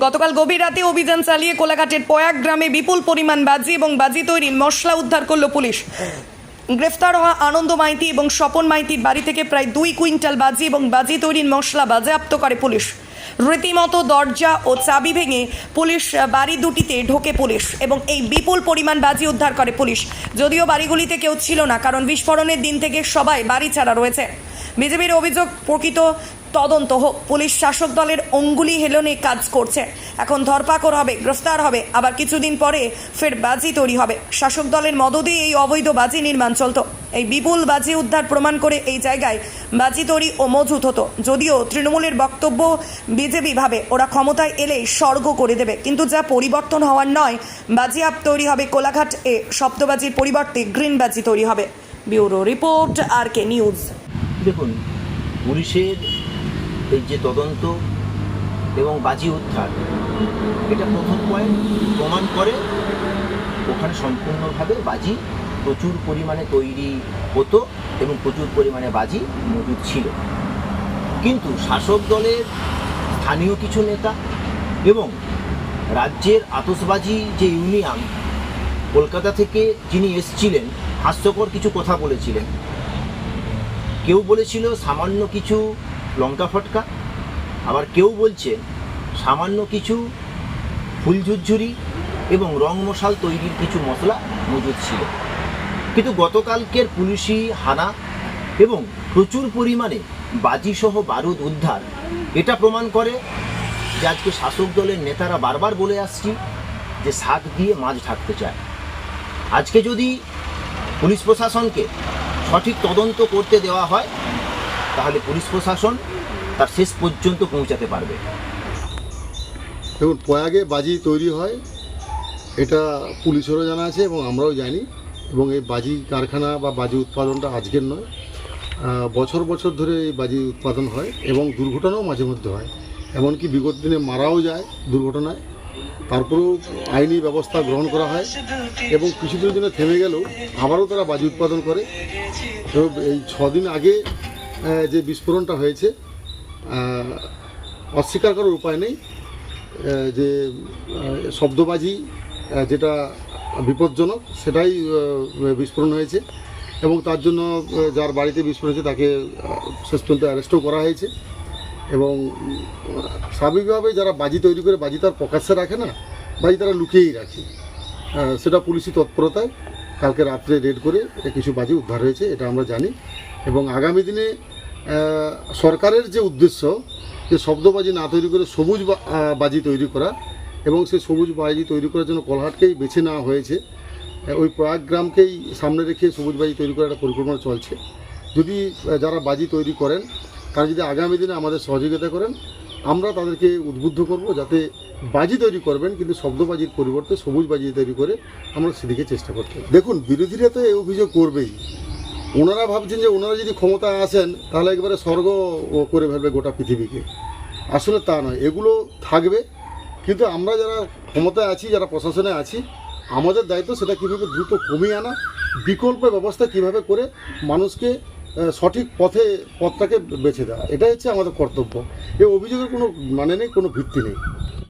গতকাল গভীর রাতে অভিযান চালিয়ে কোলাঘাটের পয়াক গ্রামে বিপুল পরিমাণ বাজি এবং বাজি তৈরির মশলা উদ্ধার করল পুলিশ। গ্রেফতার হওয়া আনন্দ মাইতি এবং স্বপন মাইতির বাড়ি থেকে প্রায় দুই কুইন্টাল বাজি এবং বাজি তৈরির মশলা বাজেয়াপ্ত করে পুলিশ। রীতিমতো দরজা ও চাবি ভেঙে পুলিশ বাড়ি দুটিতে ঢোকে পুলিশ এবং এই বিপুল পরিমাণ বাজি উদ্ধার করে পুলিশ। যদিও বাড়িগুলিতে কেউ ছিল না, কারণ বিস্ফোরণের দিন থেকে সবাই বাড়ি ছাড়া রয়েছে। বিজেপির অভিযোগ প্রকৃত তদন্ত হোক। পুলিশ শাসক দলের অঙ্গুলি হেলনে কাজ করছে। এখন ধরপাকড় হবে, গ্রেফতার হবে। আবার কিছুদিন পরে ফের বাজি তৈরি হবে। শাসক দলের মদদে এই অবৈধ বাজি নির্মাণ চলত। এই বিপুল বাজি উদ্ধার প্রমাণ করে এই জায়গায় বাজি তৈরি ও মজুত হতো। যদিও তৃণমূলের বক্তব্য বিজেপি ভাবে, ওরা ক্ষমতায় এলেই স্বর্গ করে দেবে। কিন্তু যা পরিবর্তন হওয়ার নয় বাজিয়াপ তৈরি হবে কোলাঘাট এ শব্দবাজির পরিবর্তে গ্রিন বাজি তৈরি হবে। Bureau report, R K news. দেখুন, পুলিশের এই যে তদন্ত এবং বাজি উদ্ধার, এটা প্রথম পয়েন্ট প্রমাণ করে ওখানে সম্পূর্ণভাবে বাজি প্রচুর পরিমাণে তৈরি হতো এবং প্রচুর পরিমাণে বাজি মজুদ ছিল। কিন্তু শাসক দলের স্থানীয় কিছু নেতা এবং রাজ্যের আতসবাজি যে ইউনিয়ন, কলকাতা থেকে যিনি এসছিলেন, হাস্যকর কিছু কথা বলেছিলেন। কেউ বলেছিল সামান্য কিছু লঙ্কা ফটকা, আবার কেউ বলছে সামান্য কিছু ফুলঝুরঝুরি এবং রং মশাল তৈরির কিছু মশলা মজুদ ছিল। কিন্তু গতকালকের পুলিশি হানা এবং প্রচুর পরিমাণে বাজিসহ বারুদ উদ্ধার, এটা প্রমাণ করে যে আজকে শাসক দলের নেতারা বারবার বলে আসছি যে শাক দিয়ে মাছ ঢাকতে চায়। আজকে যদি পুলিশ প্রশাসনকে সঠিক তদন্ত করতে দেওয়া হয়, তাহলে পুলিশ প্রশাসন তার শেষ পর্যন্ত পৌঁছাতে পারবে। দেখুন, প্রয়াগে বাজি তৈরি হয়, এটা পুলিশেরও জানা আছে এবং আমরাও জানি, এবং এই বাজি কারখানা বা বাজি উৎপাদনটা আজকের নয় বছর বছর ধরে এই বাজি উৎপাদন হয় এবং দুর্ঘটনাও মাঝে মধ্যে হয়। এমনকি বিগত দিনে মারাও যায় দুর্ঘটনায়। তারপরেও আইনি ব্যবস্থা গ্রহণ করা হয় এবং কিছুদিনের জন্য থেমে গেলেও আবারও তারা বাজি উৎপাদন করে। এই ছদিন আগে যে বিস্ফোরণটা হয়েছে অস্বীকার করার উপায় নেই। যে শব্দবাজি যেটা বিপজ্জনক, সেটাই বিস্ফোরণ হয়েছে। এবং তার জন্য যার বাড়িতে বিস্ফোরণ হয়েছে, তাকে শেষ পর্যন্ত অ্যারেস্টও করা হয়েছে। এবং স্বাভাবিকভাবে যারা বাজি তৈরি করে বাজি তার প্রকাশ্যে রাখে না, বাজি তারা লুকিয়েই রাখে। সেটা পুলিশি তৎপরতায় কালকে রাত্রে রেড করে কিছু বাজি উদ্ধার হয়েছে, এটা আমরা জানি। এবং আগামী দিনে সরকারের যে উদ্দেশ্য, যে শব্দবাজি না তৈরি করে সবুজ বাজি তৈরি করা এবং সেই সবুজ বাজি তৈরি করার জন্য কলহাটকেই বেছে নেওয়া হয়েছে ওই প্রয়াগ গ্রামকেই সামনে রেখে সবুজ বাজি তৈরি করার একটা পরিকল্পনা চলছে। যদি যারা বাজি তৈরি করেন তারা যদি আগামী দিনে আমাদের সহযোগিতা করেন, আমরা তাদেরকে উদ্বুদ্ধ করব যাতে বাজি তৈরি করবেন, কিন্তু শব্দবাজির পরিবর্তে সবুজ বাজি তৈরি করে আমরা সেদিকে চেষ্টা করতে দেখুন, বিরোধীরা তো এই অভিযোগ করবেই। ওনারা ভাবছেন যে ওনারা যদি ক্ষমতায় আসেন, তাহলে একবারে স্বর্গ করে ফেলবে গোটা পৃথিবীকে। আসলে তা নয়, এগুলো থাকবে। কিন্তু আমরা যারা ক্ষমতায় আছি, যারা প্রশাসনে আছি, আমাদের দায়িত্ব সেটা কীভাবে দ্রুত কমিয়ে আনা, বিকল্প ব্যবস্থা কীভাবে করে মানুষকে সঠিক পথে, পথটাকে বেছে দেওয়া। এটাই হচ্ছে আমাদের কর্তব্য। এই অভিযোগের কোনো মানে নেই, কোনো ভিত্তি নেই।